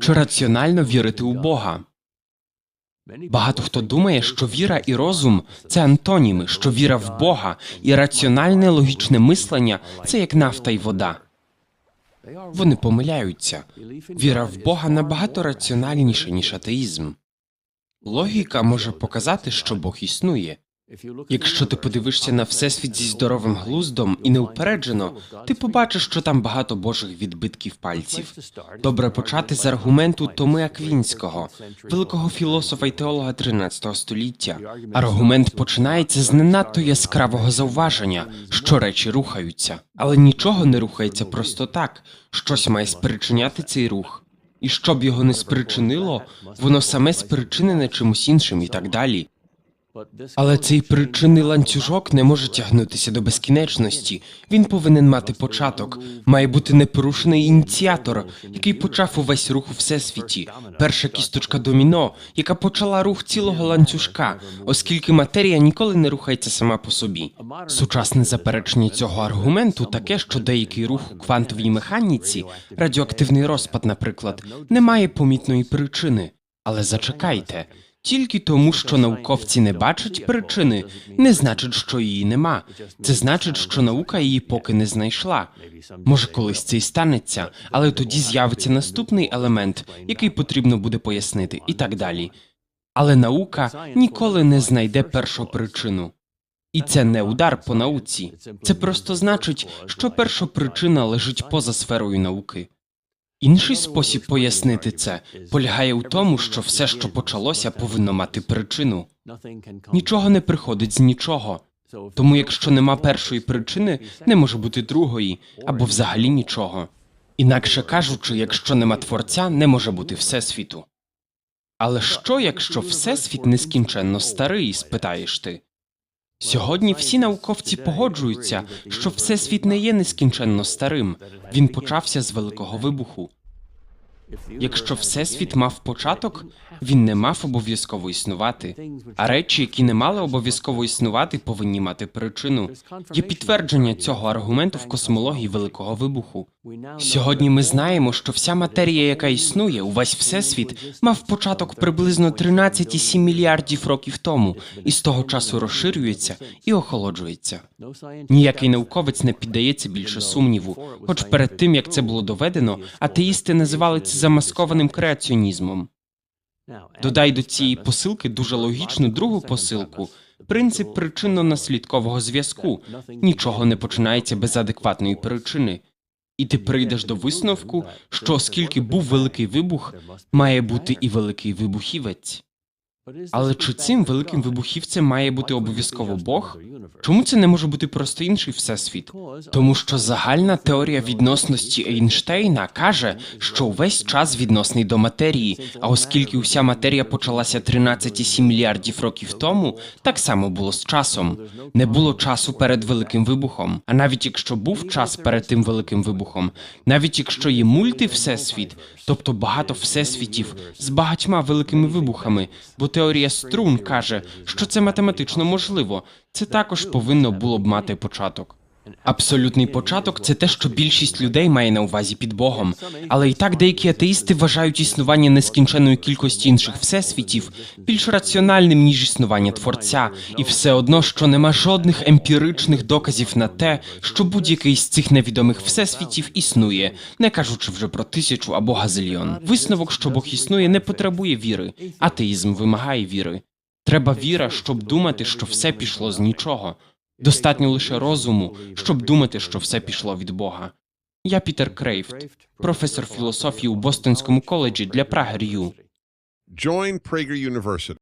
Чи раціонально вірити у Бога? Багато хто думає, що віра і розум це антоніми, що віра в Бога і раціональне логічне мислення це як нафта і вода. Вони помиляються. Віра в Бога набагато раціональніша, ніж атеїзм. Логіка може показати, що Бог існує. Якщо ти подивишся на всесвіт зі здоровим глуздом і неупереджено, ти побачиш, що там багато божих відбитків пальців. Добре почати з аргументу Томи Аквінського, великого філософа й теолога 13 століття. Аргумент починається з не надто яскравого зауваження, що речі рухаються, але нічого не рухається просто так. Щось має спричиняти цей рух. І щоб його не спричинило, воно саме спричинене чимось іншим і так далі. Але цей причинний ланцюжок не може тягнутися до безкінечності. Він повинен мати початок. Має бути непорушений ініціатор, який почав увесь рух у всесвіті. Перша кісточка доміно, яка почала рух цілого ланцюжка, оскільки матерія ніколи не рухається сама по собі. Сучасне заперечення цього аргументу таке, що деякий рух у квантовій механіці, радіоактивний розпад, наприклад, не має помітної причини. Але зачекайте. Тільки тому, що науковці не бачать причини, не значить, що її нема. Це значить, що наука її поки не знайшла. Може, колись це і станеться, але тоді з'явиться наступний елемент, який потрібно буде пояснити, і так далі. Але наука ніколи не знайде першу причину. І це не удар по науці. Це просто значить, що перша причина лежить поза сферою науки. Інший спосіб пояснити це полягає у тому, що все, що почалося, повинно мати причину. Нічого не приходить з нічого. Тому, якщо нема першої причини, не може бути другої або взагалі нічого. Інакше кажучи, якщо нема творця, не може бути всесвіту. Але що, якщо всесвіт нескінченно старий, спитаєш ти? Сьогодні всі науковці погоджуються, що всесвіт не є нескінченно старим. Він почався з великого вибуху. Якщо всесвіт мав початок, він не мав обов'язково існувати. А речі, які не мали обов'язково існувати, повинні мати причину. Є підтвердження цього аргументу в космології великого вибуху. Сьогодні ми знаємо, що вся матерія, яка існує, увесь всесвіт, мав початок приблизно 13,7 мільярдів років тому, і з того часу розширюється і охолоджується. Ніякий науковець не піддається більше сумніву, хоч перед тим як це було доведено, атеїсти називали це замаскованим креаціонізмом. Додай до цієї посилки дуже логічну другу посилку. Принцип причинно-наслідкового зв'язку. Нічого не починається без адекватної причини. І ти прийдеш до висновку, що оскільки був великий вибух, має бути і великий вибухівець. Але чи цим великим вибухівцем має бути обов'язково Бог? Чому це не може бути просто інший всесвіт? Тому що загальна теорія відносності Ейнштейна каже, що увесь час відносний до матерії, а оскільки уся матерія почалася 13,7 мільярдів років тому, так само було з часом. Не було часу перед великим вибухом. А навіть якщо був час перед тим великим вибухом, навіть якщо є мультивсесвіт, тобто багато всесвітів з багатьма великими вибухами, бо теорія струн каже, що це математично можливо. Це також повинно було б мати початок. Абсолютний початок це те, що більшість людей має на увазі під Богом. Але і так деякі атеїсти вважають існування нескінченої кількості інших всесвітів більш раціональним, ніж існування творця, і все одно, що нема жодних емпіричних доказів на те, що будь-який з цих невідомих всесвітів існує, не кажучи вже про тисячу або газильйон. Висновок, що Бог існує, не потребує віри. Атеїзм вимагає віри. Треба віра, щоб думати, що все пішло з нічого. Достатньо лише розуму, щоб думати, що все пішло від Бога. Я Пітер Крейфт, професор філософії у Бостонському коледжі для Прагер'ю. Join Prager University.